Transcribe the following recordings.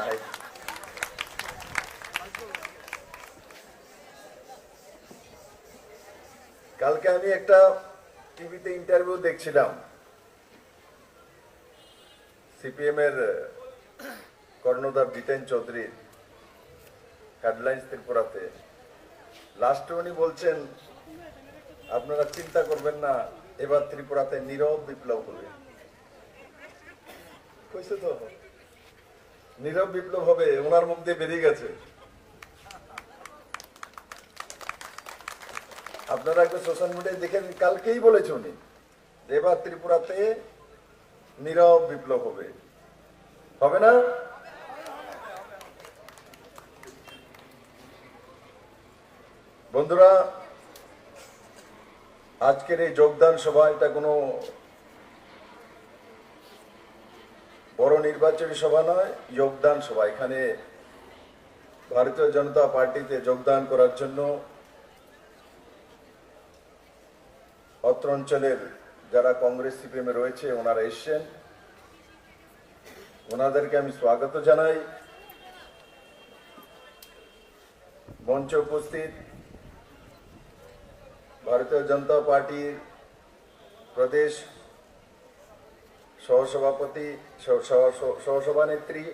নাই কালকে আমি একটা টিভিতে ইন্টারভিউ দেখছিলাম। সিপিএম এর কর্ণধার জিতেন চৌধুরীর হেডলাইন্স ত্রিপুরাতে। লাস্টে উনি বলছেন, আপনারা চিন্তা করবেন না, এবার ত্রিপুরাতে নীরব বিপ্লব। হবে কইছে তো নীরব বিপ্লব হবে, ওনার মুখ দিয়ে বেরিয়ে গেছে। আপনারা একটু সোশ্যাল মিডিয়ায় দেখেন, কালকেই বলেছে উনি এবার ত্রিপুরাতে নীরব বিপ্লব হবে। হবে না? বন্ধুরা, আজকের এই যোগদান সভা, এটা কোনো বড় নির্বাচনী সভা নয়, যোগদান সভা। এখানে ভারতীয় জনতা পার্টিতে যোগদান করার জন্য অত্র অঞ্চলের যারা কংগ্রেস সিপিএমে রয়েছে, ওনারা এসছেন। ওনাদেরকে আমি স্বাগত জানাই। মঞ্চে উপস্থিত ভারতীয় জনতা পার্টির প্রদেশ সহসভাপতি, সহ- সহ- সহ- সহসভানেত্রী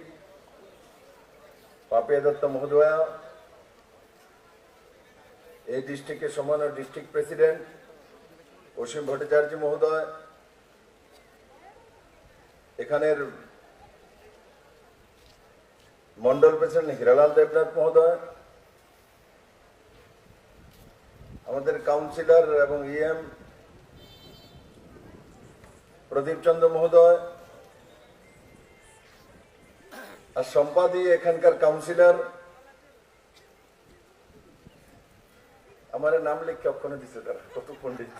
পাপিয়া দত্ত মহোদয়া, এই ডিস্ট্রিক্টের সমান ডিস্ট্রিক্ট প্রেসিডেন্ট অসীম ভট্টাচার্য মহোদয়, এখানের মন্ডল প্রেসিডেন্ট হিরালাল দেবনাথ মহোদয়, আমাদের কাউন্সিলর এবং ইএম প্রদীপ চন্দ্র মহোদয় আর সম্পাদী এখানকার কাউন্সিলর। আমার নাম লিখে অক্ষণে দিছে তারা, কত পন্ডিত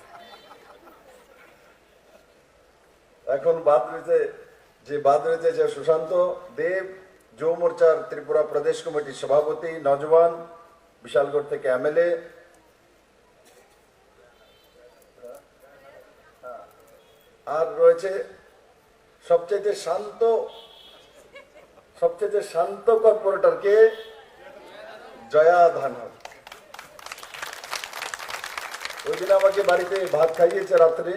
এখন বাদ রয়েছে, যে বাদ রয়েছে যে সুশান্ত দেব, যুব মোর্চার ত্রিপুরা প্রদেশ কমিটির সভাপতি নজওয়ান, বিশালগড় থেকে এমএলএ আর রয়েছে সবচেয়ে শান্ত সবচেয়ে শান্ত কর্পোরেটর কে? জয়া ধানর ওই দিন আমাকে বাড়িতে ভাত খাইয়েছে রাত্রে।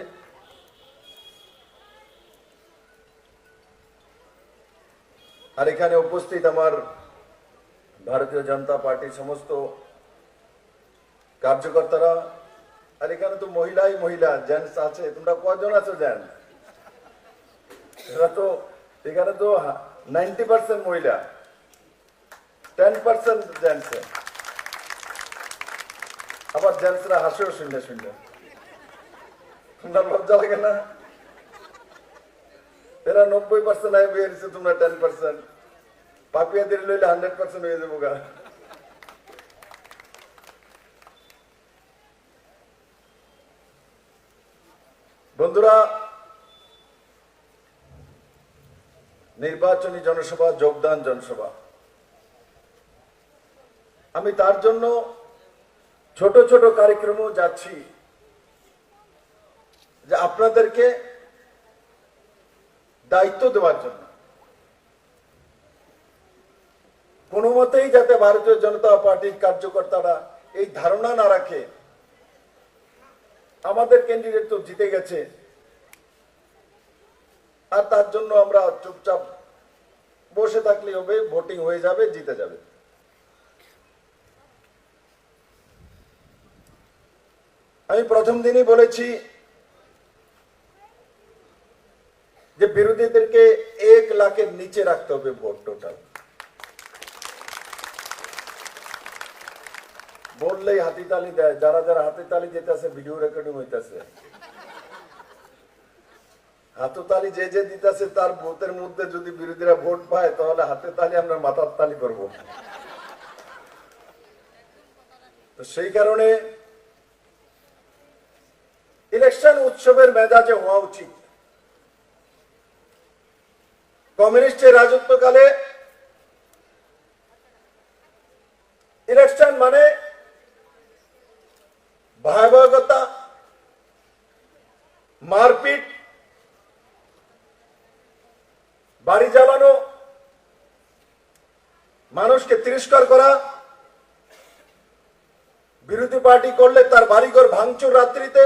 আর এখানে উপস্থিত আমার ভারতীয় জনতা পার্টির সমস্ত কার্যকর্তারা আর এখানে তো মহিলাই মহিলা জেন্টস আছে তোমরা কজন আছো জেন্টস এরা তো এখানে তো নাইনটি পার্সেন্ট মহিলা টেন পার্সেন্ট জেন্টস আবার জেন্টসরা হাসেও শুনলে শুনলে তোমরা লজ্জা লাগে না এরা নব্বই পার্সেন্ট আয় বেরিয়েছে তোমরা টেন পার্সেন্ট পাপিয়াদের লইলে হান্ড্রেড পার্সেন্ট হয়ে যাবো গা বন্ধুরা, নির্বাচনী জনসভা, যোগদান জনসভা। আমি তার জন্য ছোট ছোট কার্যক্রমও যাচ্ছি যে আপনাদেরকে দায়িত্ব দেওয়ার জন্য। কোনো মতেই যাতে ভারতীয় জনতা পার্টির কার্যকর্তারা এই ধারণা না রাখে আমাদের ক্যান্ডিডেট তো জিতে গেছে। আর তার জন্য আমরা চুপচাপ বসে থাকলে হবে ভোটিং হয়ে যাবে, জিতে যাবে। আমি প্রথম দিনই বলেছি যে বিরোধীদেরকে এক লাখের নিচে রাখতে হবে ভোট টোটাল। বললেই হাতি তালি দেয়, যারা যারা হাতি তালি দিতেছে ভিডিও রেকর্ডিং হইতেছে। হাততালি যে যে দিতেছে, তার ভোটের মধ্যে যদি বিরোধীরা ভোট পায়, তাহলে হাতে তালি আমরা মাথার তালি করব। সেই কারণে ইলেকশন উৎসবের মেজাজে হওয়া উচিত। কমিউনিস্টের রাজত্বকালে ইলেকশন মানে ভয়াবহতা মারপিট বাড়ি জ্বালানো মানুষকে তিরস্কার করা বিরোধী পার্টি করলে তার বাড়িঘর ভাঙচুর রাত্রিতে